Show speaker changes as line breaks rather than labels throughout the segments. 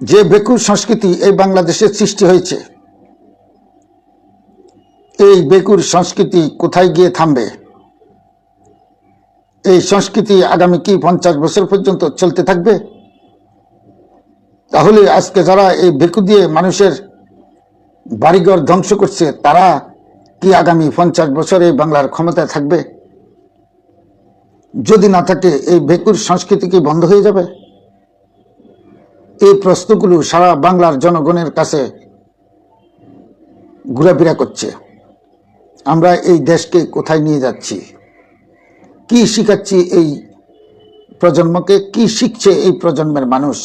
যে বেকুর সংস্কৃতি এই বাংলাদেশে সৃষ্টি হয়েছে, এই বেকুর সংস্কৃতি কোথায় গিয়ে থামবে? এই সংস্কৃতি আগামী কি পঞ্চাশ বছর পর্যন্ত চলতে থাকবে? তাহলে আজকে যারা এই বেকু দিয়ে মানুষের বাড়িঘর ধ্বংস করছে, তারা কি আগামী পঞ্চাশ বছর এই বাংলার ক্ষমতায় থাকবে? যদি না থাকে, এই বেকুর সংস্কৃতি কি বন্ধ হয়ে যাবে? এই প্রশ্নগুলো সারা বাংলার জনগণের কাছে ঘোরাফেরা করছে। আমরা এই দেশকে কোথায় নিয়ে যাচ্ছি? কি শিখাচ্ছি এই প্রজন্মকে? কি শিখছে এই প্রজন্মের মানুষ?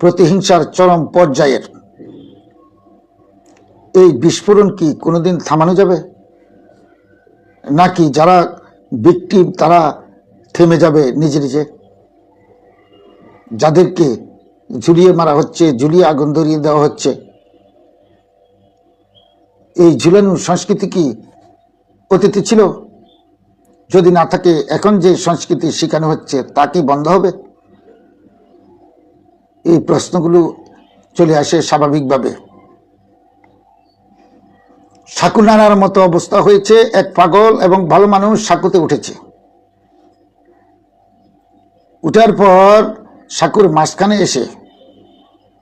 প্রতিহিংসার চরম পর্যায়ের এই বিস্ফোরণ কি কোনোদিন থামানো যাবে? নাকি যারা ভিকটিম তারা থেমে যাবে নিজে নিজে? যাদেরকে ঝুলিয়ে মারা হচ্ছে, ঝুলিয়ে আগুন ধরিয়ে দেওয়া হচ্ছে। এই ঝুলানো সংস্কৃতি কি অতীতে ছিল? যদি না থাকে, এখন যে সংস্কৃতি শেখানো হচ্ছে, তা কি বন্ধ হবে? এই প্রশ্নগুলো চলে আসে স্বাভাবিকভাবে। সাকুনারার মতো অবস্থা হয়েছে, এক পাগল এবং ভালো মানুষ সাকুতে উঠেছে। উঠার পর সাকুর মাঝখানে এসে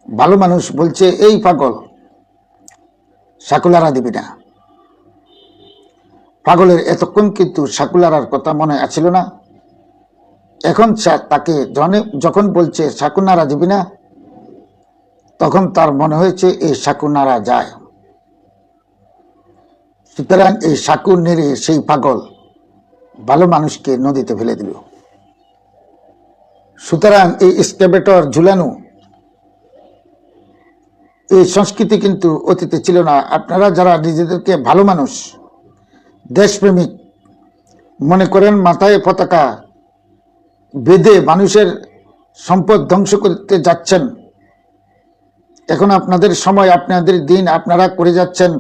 ভালো মানুষ বলছে, এই পাগল, সাকুলারা দিবি না। পাগলের এতক্ষণ কিন্তু সাকুলারার কথা মনে আছিল না। এখন তাকে যখন বলছে, সাকুনারা দিবি না, তখন তার মনে হয়েছে, এই সাকুনারা যায়। সুতরাং এই সাকুর নেড়ে সেই পাগল ভালো মানুষকে নদীতে ফেলে দিল। সুতরাং এই স্কেবেটর ঝুলানো, এই সংস্কৃতি কিন্তু অতীতে ছিল না। আপনারা যারা নিজেদেরকে ভালো মানুষ, দেশপ্রেমিক, মনে করেন মাথায় পতাকা বেঁধে মানুষের সম্পদ ধ্বংস করতে যাচ্ছেন, এখন আপনাদের সময়, আপনাদের দিন, আপনারা করে যাচ্ছেন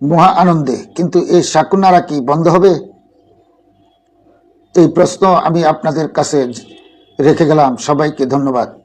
মহা আনন্দে। কিন্তু এই শাকুনারা কি বন্ধ হবে? এই প্রশ্ন আমি আপনাদের কাছে রেখে গেলাম। সবাইকে ধন্যবাদ।